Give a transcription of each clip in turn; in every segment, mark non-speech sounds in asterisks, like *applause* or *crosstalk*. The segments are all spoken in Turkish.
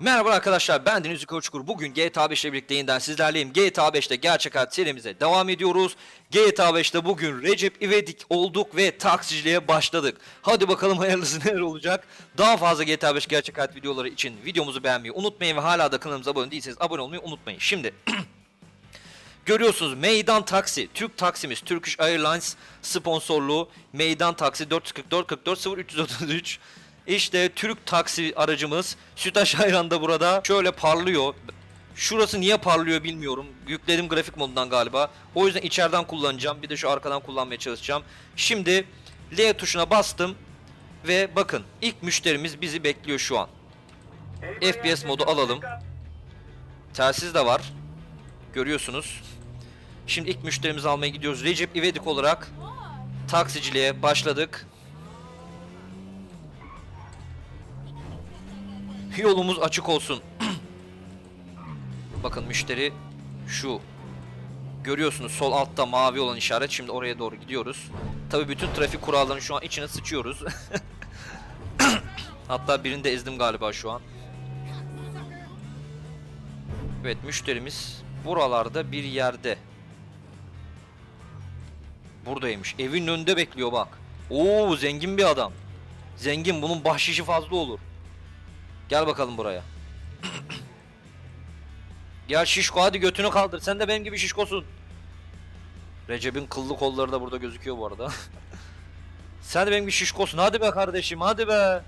Merhaba arkadaşlar ben Deniz Yukarı Çukur. Bugün GTA 5 ile birlikte yeniden sizlerleyim. GTA 5'te gerçek hayat serimize devam ediyoruz. GTA 5'te bugün Recep İvedik olduk ve taksiciliğe başladık. Hadi bakalım *laughs* hayırlısı neler olacak. Daha fazla GTA 5 gerçek hayat videoları için videomuzu beğenmeyi unutmayın ve hala da kanalımıza abone değilseniz abone olmayı unutmayın. Şimdi *clears throat* Görüyorsunuz Meydan Taksi, Türk taksimiz, Turkish Airlines sponsorluğu Meydan Taksi 444 44 0333. İşte Türk taksi aracımız Sütaş Ayran da burada şöyle parlıyor. Şurası niye parlıyor bilmiyorum. Yükledim grafik modundan galiba. O yüzden içeriden kullanacağım. Bir de şu arkadan kullanmaya çalışacağım. Şimdi L tuşuna bastım. Ve bakın ilk müşterimiz bizi bekliyor şu an. FPS modu alalım. Telsiz de var. Görüyorsunuz. Şimdi ilk müşterimizi almaya gidiyoruz. Recep İvedik olarak taksiciliğe başladık. Yolumuz açık olsun. Bakın müşteri şu. Görüyorsunuz sol altta mavi olan işaret. Şimdi oraya doğru gidiyoruz. Tabi bütün trafik kurallarını şu an içine sıçıyoruz. *laughs* Hatta birini de ezdim galiba şu an. Evet müşterimiz buralarda bir yerde. Buradaymış. Evin önünde bekliyor bak. Oo zengin bir adam. Zengin bunun bahşişi fazla olur. Gel bakalım buraya. Gel şişko hadi götünü kaldır. Sen de benim gibi şişkosun. Recep'in kıllı kolları da burada gözüküyor bu arada. *laughs* Sen de benim gibi şişkosun. Hadi be kardeşim hadi be.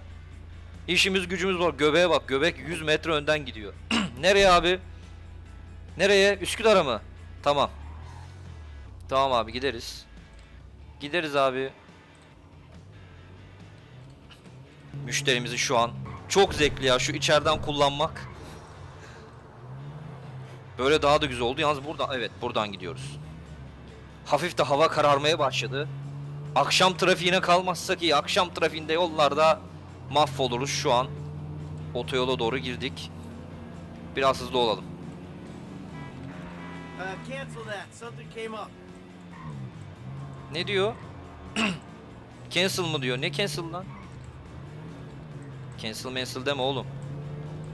İşimiz gücümüz var. Göbeğe bak. Göbek 100 metre önden gidiyor. *clears throat* Nereye abi? Nereye? Üsküdar'a mı? Tamam. Tamam abi gideriz. Gideriz abi. Müşterimizi şu an çok zevkli ya şu içeriden kullanmak. Böyle daha da güzel oldu. Yalnız buradan evet buradan gidiyoruz. Hafif de hava kararmaya başladı. Akşam trafiğine kalmazsak iyi. Akşam trafiğinde yollarda mahvoluruz şu an. Otoyola doğru girdik. Biraz hızlı olalım. Uh. Ne diyor? *clears throat* cancel mı diyor? Ne cancel lan? Cancel cancel deme oğlum.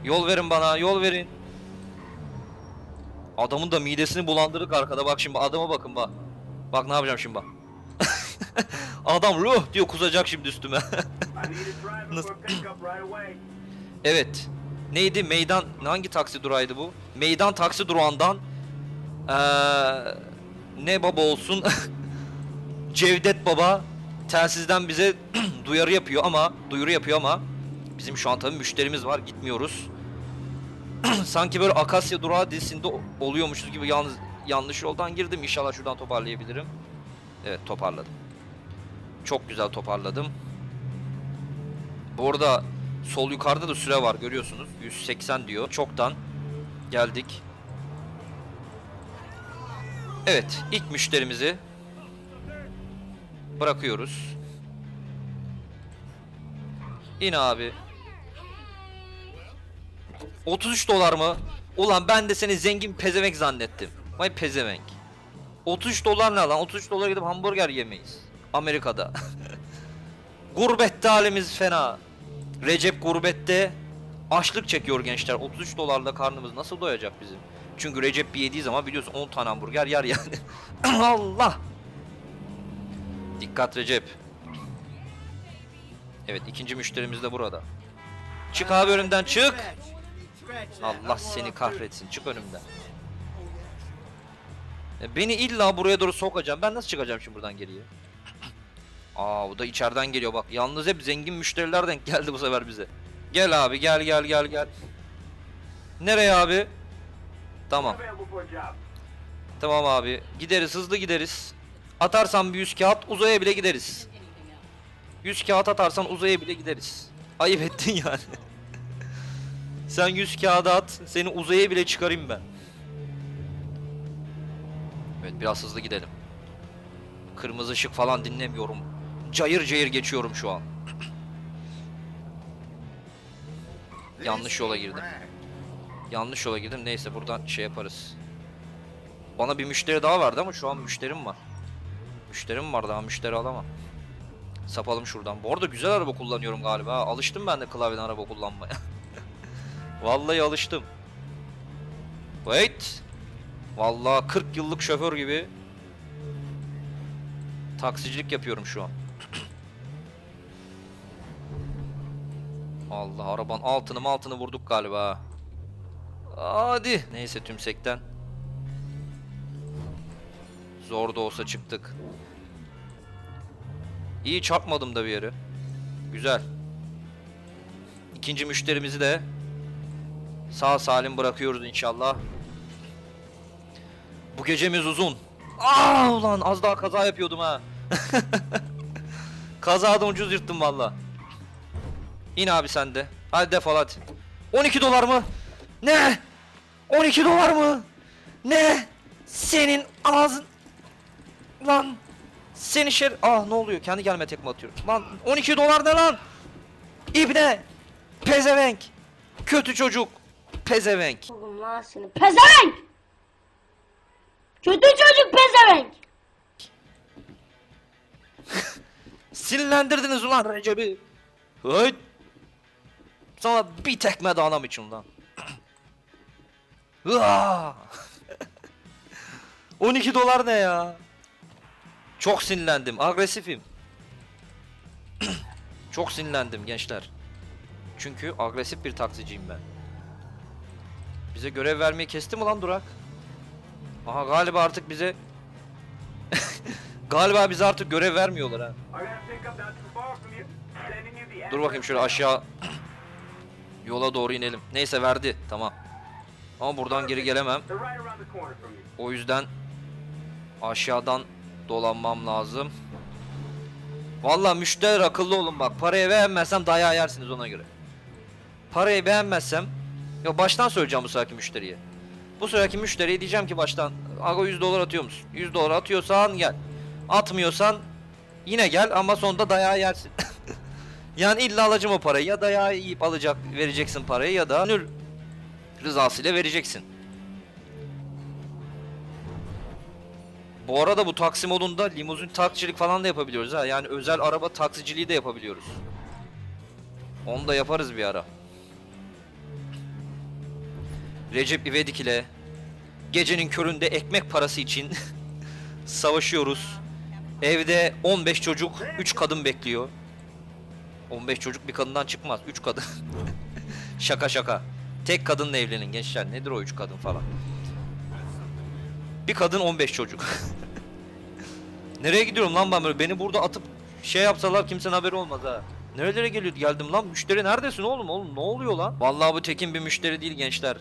Yol verin bana, yol verin. Adamın da midesini bulandırdık arkada. Bak şimdi adama bakın bak. Bak ne yapacağım şimdi bak. *laughs* Adam ruh diyor kusacak şimdi üstüme. *laughs* *clears throat* Evet. Neydi? Meydan hangi taksi durağıydı bu? Meydan taksi durağından eee ne baba olsun? *laughs* Cevdet Baba telsizden bize *clears throat* duyarı yapıyor ama duyuru yapıyor ama bizim şu an tabii müşterimiz var gitmiyoruz. *clears throat* Sanki böyle Akasya Durağı dizisinde oluyormuşuz gibi yalnız yanlış yoldan girdim. İnşallah şuradan toparlayabilirim. Evet toparladım. Çok güzel toparladım. Bu arada sol yukarıda da süre var görüyorsunuz. 180 diyor. Çoktan geldik. Evet ilk müşterimizi bırakıyoruz. İn abi. 33 dolar mı? Ulan ben de seni zengin pezevenk zannettim. Vay pezevenk. 33 dolar ne lan? 33 dolara gidip hamburger yemeyiz. Amerika'da. *laughs* Gurbette halimiz fena. Recep gurbette açlık çekiyor gençler. 33 dolarla karnımız nasıl doyacak bizim? Çünkü Recep bir yediği zaman biliyorsun 10 tane hamburger yer yani. *laughs* Allah! Dikkat Recep. Evet ikinci müşterimiz de burada. Çık abi önümden çık. Allah seni kahretsin. Çık önümden. Beni illa buraya doğru sokacağım. Ben nasıl çıkacağım şimdi buradan geriye? *clears throat* Aa bu da içeriden geliyor bak. Yalnız hep zengin müşteriler denk geldi bu sefer bize. Gel abi gel gel gel gel. Nereye abi? Tamam. Tamam abi. Gideriz hızlı gideriz. Atarsan bir yüz kağıt uzaya bile gideriz. Yüz kağıt atarsan uzaya bile gideriz. Ayıp ettin yani. *laughs* Sen yüz kağıdı at. Seni uzaya bile çıkarayım ben. Evet biraz hızlı gidelim. Kırmızı ışık falan dinlemiyorum. Cayır cayır geçiyorum şu an. Yanlış yola girdim. Yanlış yola girdim. Neyse buradan şey yaparız. Bana bir müşteri daha vardı ama şu an müşterim var. Müşterim var daha müşteri alamam. Sapalım şuradan. Bu arada güzel araba kullanıyorum galiba. Alıştım ben de klavyeden araba kullanmaya. *laughs* Vallahi alıştım. Wait. Vallahi 40 yıllık şoför gibi taksicilik yapıyorum şu an. Allah arabanın altını altını vurduk galiba. Hadi. Neyse tümsekten. Zor da olsa çıktık. İyi çarpmadım da bir yere. Güzel. İkinci müşterimizi de sağ salim bırakıyoruz inşallah. Bu gecemiz uzun. Aa ulan az daha kaza yapıyordum ha. *laughs* Kazadan ucuz yırttım valla. İn abi sen de. Hadi defol hadi. 12 dolar mı? Ne? 12 dolar mı? Ne? Senin ağzın... Lan. Seni şer... Ah ne oluyor? Kendi gelme tekme atıyorum. Lan 12 dolar ne lan? İbne. Pezevenk. Kötü çocuk. Pezevenk. Oğlum lan seni. Pezevenk! Kötü çocuk pezevenk! *laughs* Sinirlendirdiniz ulan Recep'i. Hıt. Sana bir tekme de anam için lan. Hıa! *laughs* 12 dolar ne ya? Çok sinirlendim. Agresifim. *clears throat* Çok sinirlendim gençler. Çünkü agresif bir taksiciyim ben. Bize görev vermeyi kesti mi lan Durak? Aha galiba artık bize *laughs* Galiba bize artık görev vermiyorlar ha. Dur bakayım şöyle aşağı yola doğru inelim. Neyse verdi. Tamam. Ama buradan geri gelemem. O yüzden aşağıdan dolanmam lazım. Vallahi müşteri akıllı olun bak. Parayı beğenmezsem dayağı yersiniz ona göre. Parayı beğenmezsem ya baştan söyleyeceğim bu seferki müşteriye. Bu seferki müşteriye diyeceğim ki baştan Aga 100 dolar atıyor musun? 100 dolar atıyorsan gel. Atmıyorsan yine gel ama sonunda dayağı yersin. *laughs* yani illa alacağım o parayı. Ya dayağı yiyip alacak vereceksin parayı ya da gönül rızasıyla vereceksin. Bu arada bu taksi modunda limuzin taksicilik falan da yapabiliyoruz ha. Yani özel araba taksiciliği de yapabiliyoruz. Onu da yaparız bir ara. Recep İvedik ile gecenin köründe ekmek parası için *laughs* savaşıyoruz. Evde 15 çocuk, 3 kadın bekliyor. 15 çocuk bir kadından çıkmaz. 3 kadın. *laughs* şaka şaka. Tek kadınla evlenin gençler. Nedir o 3 kadın falan. Bir kadın 15 çocuk. *laughs* Nereye gidiyorum lan ben böyle? Beni burada atıp şey yapsalar kimsenin haberi olmaz ha. Nerelere geliyor geldim lan? Müşteri neredesin oğlum? Oğlum ne oluyor lan? Vallahi bu tekin bir müşteri değil gençler.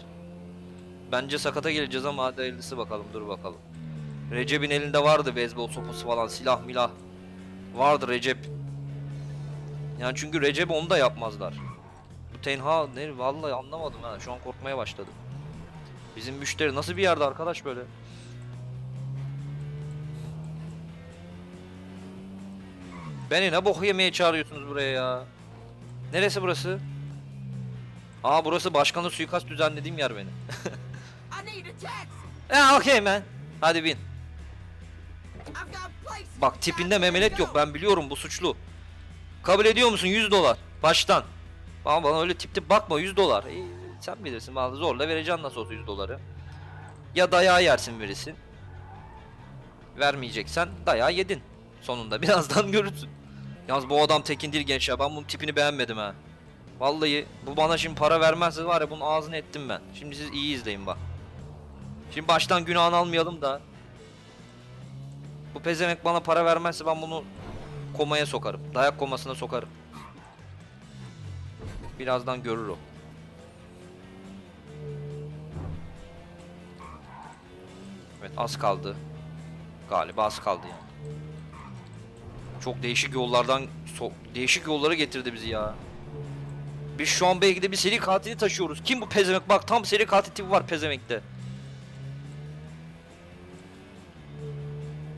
Bence sakata geleceğiz ama hadi hayırlısı bakalım dur bakalım. Recep'in elinde vardı beyzbol sopası falan silah milah. Vardı Recep. Yani çünkü Recep onu da yapmazlar. Bu tenha ne vallahi anlamadım ha şu an korkmaya başladım. Bizim müşteri nasıl bir yerde arkadaş böyle? Beni ne bok yemeye çağırıyorsunuz buraya ya? Neresi burası? Aa burası başkanın suikast düzenlediğim yer benim. *laughs* I need a taxi. Ha okey man. Hadi bin. Bak tipinde memelet yok ben biliyorum bu suçlu. Kabul ediyor musun 100 dolar? Baştan. Bana, bana öyle tip tip bakma 100 dolar. İyi, sen bilirsin bana zorla vereceksin nasıl olsa 100 doları. Ya dayağı yersin verirsin. Vermeyeceksen dayağı yedin. Sonunda *laughs* birazdan görürsün. Yalnız bu adam tekin değil gençler ben bunun tipini beğenmedim ha. Vallahi bu bana şimdi para vermezse var ya bunun ağzını ettim ben. Şimdi siz iyi izleyin bak. Şimdi baştan günahını almayalım da. Bu pezevenk bana para vermezse ben bunu komaya sokarım. Dayak komasına sokarım. Birazdan görür o. Evet az kaldı. Galiba az kaldı yani. Çok değişik yollardan so- değişik yollara getirdi bizi ya. Biz şu an belki de bir seri katili taşıyoruz. Kim bu pezevenk? Bak tam seri katil tipi var pezevenkte.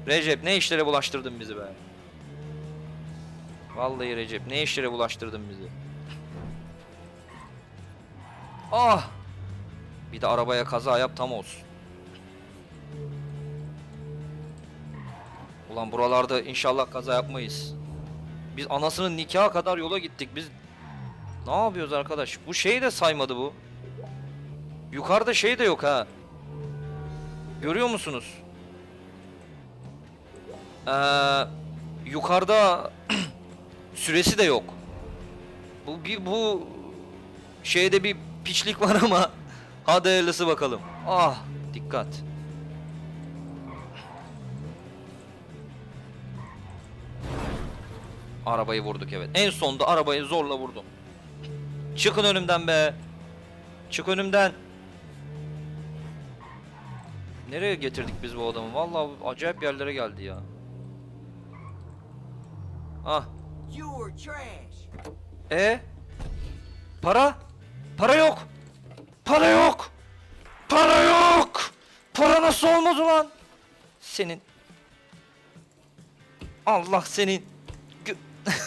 Recep ne işlere bulaştırdın bizi be? Vallahi Recep ne işlere bulaştırdın bizi? Ah! Bir de arabaya kaza yap tam olsun. Ulan buralarda inşallah kaza yapmayız. Biz anasının nikahı kadar yola gittik. Biz ne yapıyoruz arkadaş? Bu şeyi de saymadı bu. Yukarıda şey de yok ha. Görüyor musunuz? Ee, yukarıda *clears throat* süresi de yok. Bu bir bu şeyde bir piçlik *laughs* var ama hadi hayırlısı bakalım. Ah dikkat. Arabayı vurduk evet. En sonda arabayı zorla vurdum. Çıkın önümden be. Çık önümden. Nereye getirdik biz bu adamı? Vallahi acayip yerlere geldi ya. Ah. E? Para? Para yok. Para yok. Para yok. Para nasıl olmaz ulan? Senin. Allah senin. *laughs*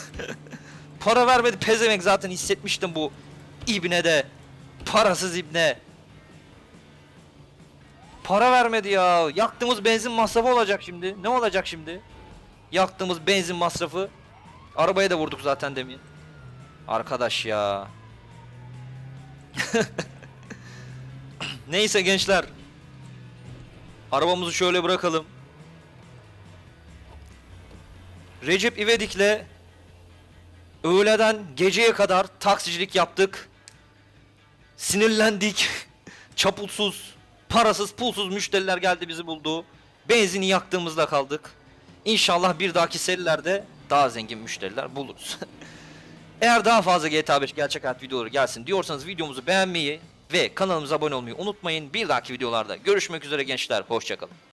Para vermedi pezevenk zaten hissetmiştim bu ibne de. Parasız ibne. Para vermedi ya. Yaktığımız benzin masrafı olacak şimdi. Ne olacak şimdi? Yaktığımız benzin masrafı. Arabaya da vurduk zaten demin. Arkadaş ya. *laughs* Neyse gençler. Arabamızı şöyle bırakalım. Recep İvedik'le öğleden geceye kadar taksicilik yaptık. Sinirlendik. *laughs* Çapulsuz, parasız, pulsuz müşteriler geldi bizi buldu. Benzini yaktığımızda kaldık. İnşallah bir dahaki serilerde daha zengin müşteriler buluruz. *laughs* Eğer daha fazla GTA 5 gerçek hayat videoları gelsin diyorsanız videomuzu beğenmeyi ve kanalımıza abone olmayı unutmayın. Bir dahaki videolarda görüşmek üzere gençler. Hoşçakalın.